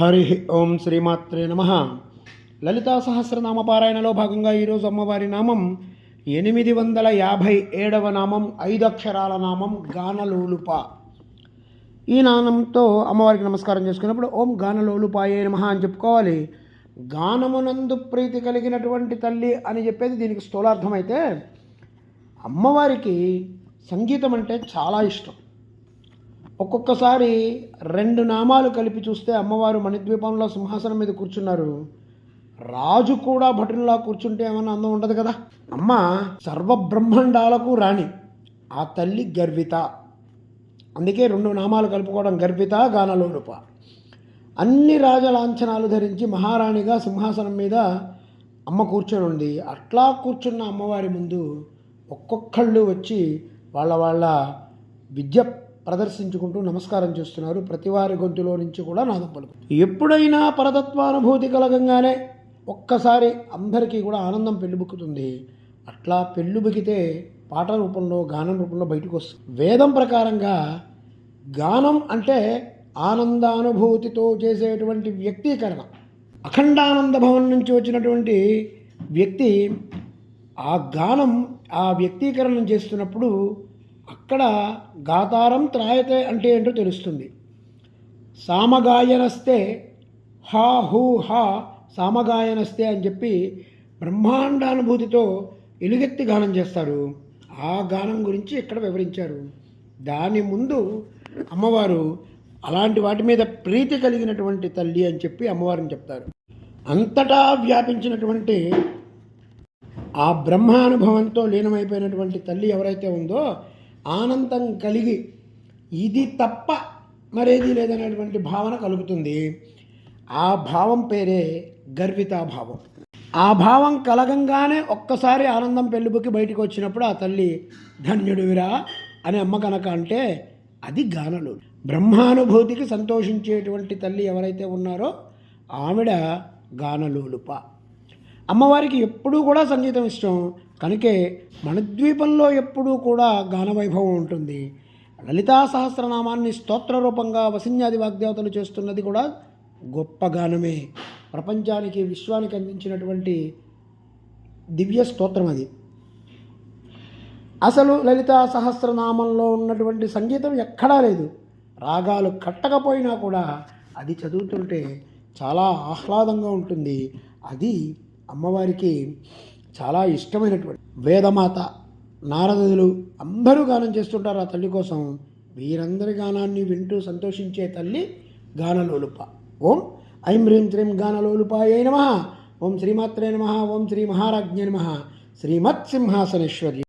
హరి ఓం శ్రీమాత్రే నమ. లలితా సహస్రనామ పారాయణలో భాగంగా ఈరోజు అమ్మవారి నామం ఎనిమిది వందల యాభై ఏడవ నామం ఐదు అక్షరాల నామం గానలోలుప. ఈ నామంతో అమ్మవారికి నమస్కారం చేసుకున్నప్పుడు ఓం గానలోలుపాయే నమ అని చెప్పుకోవాలి. గానమునందు ప్రీతి కలిగినటువంటి తల్లి అని చెప్పేది దీనికి స్థూలార్థమైతే అమ్మవారికి సంగీతం అంటే చాలా ఇష్టం. ఒక్కొక్కసారి రెండు నామాలు కలిపి చూస్తే అమ్మవారు మణిద్వీపంలో సింహాసనం మీద కూర్చున్నారు. రాజు కూడా భటునిలా కూర్చుంటే ఏమన్నా అందం ఉండదు కదా? అమ్మ సర్వబ్రహ్మాండాలకు రాణి ఆ తల్లి గర్విత. అందుకే రెండు నామాలు కలుపుకోవడం గర్విత గానలోనుప. అన్ని రాజలాంఛనాలు ధరించి మహారాణిగా సింహాసనం మీద అమ్మ కూర్చొని ఉంది. అట్లా కూర్చున్న అమ్మవారి ముందు ఒక్కొక్కళ్ళు వచ్చి వాళ్ళ వాళ్ళ విద్య ప్రదర్శించుకుంటూ నమస్కారం చేస్తున్నారు. ప్రతివారి గొంతులో నుంచి కూడా నాదం పలుకుతుంది ఎప్పుడైనా పరతత్వానుభూతి కలగంగానే ఒక్కసారి అందరికీ కూడా ఆనందం పెళ్ళిబుక్కుతుంది. అట్లా పెళ్ళిబుకితే పాట రూపంలో గానం రూపంలో బయటకు వస్తుంది. వేదం ప్రకారంగా గానం అంటే ఆనందానుభూతితో చేసేటువంటి వ్యక్తీకరణ. అఖండానంద భవన్ నుంచి వచ్చినటువంటి వ్యక్తి ఆ గానం ఆ వ్యక్తీకరణం చేస్తున్నప్పుడు అక్కడ గాతారం త్రాయతే అంటే ఏంటో తెలుస్తుంది. సామగాయనస్తే హా హూ హా సామగాయనస్తే అని చెప్పి బ్రహ్మాండానుభూతితో ఎలుగెత్తి గానం చేస్తారు ఆ గానం గురించి ఇక్కడ వివరించారు. దాని ముందు అమ్మవారు అలాంటి వాటి మీద ప్రీతి కలిగినటువంటి తల్లి అని చెప్పి అమ్మవారిని చెప్తారు. అంతటా వ్యాపించినటువంటి ఆ బ్రహ్మానుభవంతో లీనమైపోయినటువంటి తల్లి ఎవరైతే ఉందో ఆనందం కలిగి ఇది తప్ప మరేది లేదనేటువంటి భావన కలుగుతుంది. ఆ భావం పేరే గర్వితాభావం. ఆ భావం కలగంగానే ఒక్కసారి ఆనందం పెళ్ళిబుకి బయటికి వచ్చినప్పుడు ఆ తల్లి ధన్యుడివిరా అని అమ్మ కనుక అంటే అది గానలు. బ్రహ్మానుభూతికి సంతోషించేటువంటి తల్లి ఎవరైతే ఉన్నారో ఆవిడ గానలోలుప. అమ్మవారికి ఎప్పుడూ కూడా సంగీతం ఇష్టం. కనుకే మణద్వీపంలో ఎప్పుడూ కూడా గానవైభవం ఉంటుంది. లలితా సహస్రనామాన్ని స్తోత్ర రూపంగా వసిన్యాది వాగ్దేవతలు చేస్తున్నది కూడా గొప్ప గానమే. ప్రపంచానికి విశ్వానికి అందించినటువంటి దివ్య స్తోత్రం అది. అసలు లలితా సహస్రనామంలో ఉన్నటువంటి సంగీతం ఎక్కడా లేదు. రాగాలు కట్టకపోయినా కూడా అది చదువుతుంటే చాలా ఆహ్లాదంగా ఉంటుంది. అది అమ్మవారికి చాలా ఇష్టమైనటువంటి వేదమాత నారదులు అందరూ గానం చేస్తుంటారు ఆ తల్లి కోసం. వీరందరి గానాన్ని వింటూ సంతోషించే తల్లి గానలోలుప. ఓం ఐం హ్రీం శ్రీం గానలోలుపాయ నమ. ఓం శ్రీమాత్రే నమ. ఓం శ్రీ మహారాజ్ఞ నమ. శ్రీమత్ సింహాసనేశ్వరి